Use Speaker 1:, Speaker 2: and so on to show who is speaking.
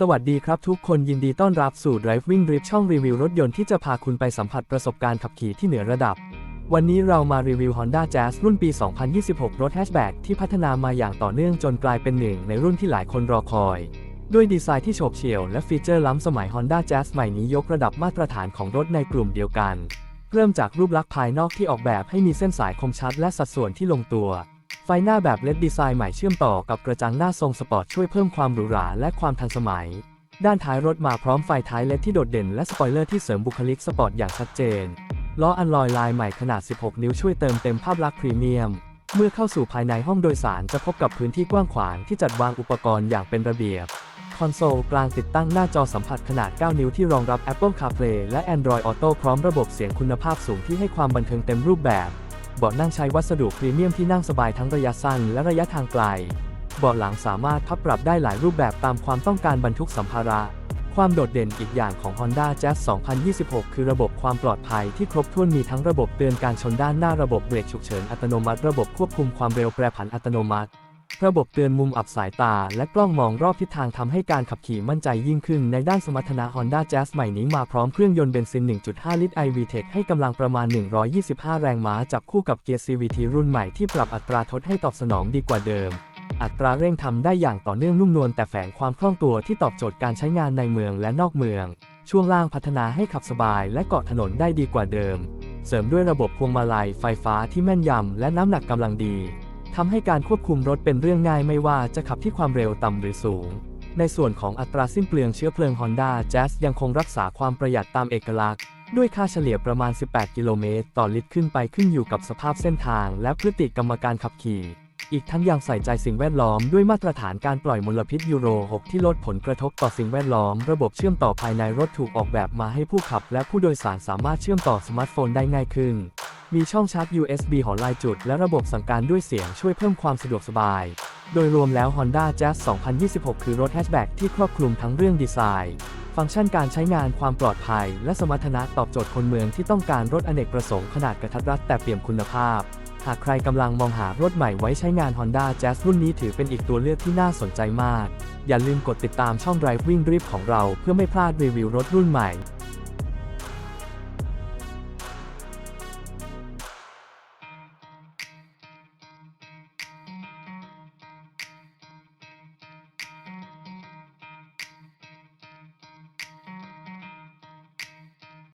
Speaker 1: สวัสดีครับทุกคนยินดีต้อนรับสู่ Driving Drip ช่องรีวิวรถยนต์ที่จะพาคุณไปสัมผัสประสบการณ์ขับขี่ที่เหนือระดับ วันนี้เรามารีวิว Honda Jazz รุ่นปี 2026 รถแฮชแบ็กที่พัฒนามาอย่างต่อเนื่องจนกลายเป็นหนึ่งในรุ่นที่หลายคนรอคอย ด้วยดีไซน์ที่โฉบเฉี่ยวและฟีเจอร์ล้ำสมัย Honda Jazz ใหม่นี้ยกระดับมาตรฐานของรถในกลุ่มเดียวกัน เริ่มจากรูปลักษณ์ภายนอกที่ออกแบบให้มีเส้นสายคมชัดและสัดส่วนที่ลงตัว ไฟหน้าแบบเลดดีไซน์ใหม่เชื่อมต่อกับกระจังหน้าทรงสปอร์ตช่วยเพิ่มความหรูหราและความทันสมัย ด้านท้ายรถมาพร้อมไฟท้ายเลดที่โดดเด่นและสปอยเลอร์ที่เสริมบุคลิกสปอร์ตอย่างชัดเจน ล้ออัลลอยลายใหม่ขนาด 16 นิ้วช่วยเติมเต็มภาพลักษณ์พรีเมียม เมื่อเข้าสู่ภายในห้องโดยสารจะพบกับพื้นที่กว้างขวางที่จัดวางอุปกรณ์อย่างเป็นระเบียบ คอนโซลกลางติดตั้งหน้าจอสัมผัสขนาด 9 นิ้วที่รองรับ Apple CarPlay และ Android Auto พร้อมระบบเสียงคุณภาพสูงที่ให้ความบันเทิงเต็มรูปแบบ เบาะนั่งใช้วัสดุพรีเมียมที่นั่งสบายทั้งระยะสั้นและระยะทางไกล เบาะหลังสามารถพับปรับได้หลายรูปแบบตามความต้องการบรรทุกสัมภาระ ความโดดเด่นอีกอย่างของ Honda Jazz 2026 คือระบบความปลอดภัยที่ครบถ้วนมีทั้งระบบเตือนการชนด้านหน้าระบบเบรกฉุกเฉินอัตโนมัติ ระบบควบคุมความเร็วแปรผันอัตโนมัติ ระบบเตือนมุมอับสายตาและกล้องมองรอบทิศทางทำให้การขับขี่มั่นใจยิ่งขึ้นในด้านสมรรถนะ Honda Jazz ใหม่นี้มาพร้อมเครื่องยนต์เบนซิน 1.5 ลิตร iVTEC ให้กำลังประมาณ 125 แรงม้าจับคู่กับเกียร์ CVT รุ่นใหม่ที่ปรับอัตราทดให้ตอบสนองดีกว่าเดิม อัตราเร่งทำได้อย่างต่อเนื่องนุ่มนวลแต่แฝงความคล่องตัวที่ตอบโจทย์การใช้งานในเมืองและนอกเมือง ช่วงล่างพัฒนาให้ขับสบายและเกาะถนนได้ดีกว่าเดิม เสริมด้วยระบบพวงมาลัยไฟฟ้าที่แม่นยำและน้ำหนักกำลังดี ทำให้การควบคุมรถเป็นเรื่องง่ายไม่ว่าจะขับที่ความเร็วต่ำหรือสูง ในส่วนของอัตราสิ้นเปลืองเชื้อเพลิง Honda Jazz ยังคงรักษาความประหยัดตามเอกลักษณ์ ด้วยค่าเฉลี่ยประมาณ 18 กิโลเมตร ต่อลิตรขึ้นไปขึ้นอยู่กับสภาพเส้นทาง และพฤติกรรมการขับขี่ อีกทั้งยังใส่ใจสิ่งแวดล้อมด้วยมาตรฐานการปล่อยมลพิษยูโร 6 ที่ลดผลกระทบต่อสิ่งแวดล้อม ระบบเชื่อมต่อภายในรถถูกออกแบบมาให้ผู้ขับ และผู้โดยสารสามารถเชื่อมต่อสมาร์ทโฟนได้ง่ายขึ้น มีช่องชาร์จ USB หอลายจุด และระบบสั่งการด้วยเสียงช่วยเพิ่มความสะดวกสบาย โดยรวมแล้ว Honda Jazz 2026 คือรถแฮชแบ็กที่ครอบคลุมทั้งเรื่องดีไซน์ ฟังก์ชันการใช้งานความปลอดภัย และสมรรถนะตอบโจทย์คนเมืองที่ต้องการรถอเนกประสงค์ขนาดกระทัดรัดแต่เปี่ยมคุณภาพ หากใครกำลังมองหารถใหม่ไว้ใช้งาน Honda Jazz รุ่นนี้ถือเป็นอีกตัวเลือกที่น่าสนใจมาก อย่าลืมกดติดตามช่อง Driving Drip ของเราเพื่อไม่พลาดรีวิวรถรุ่นใหม่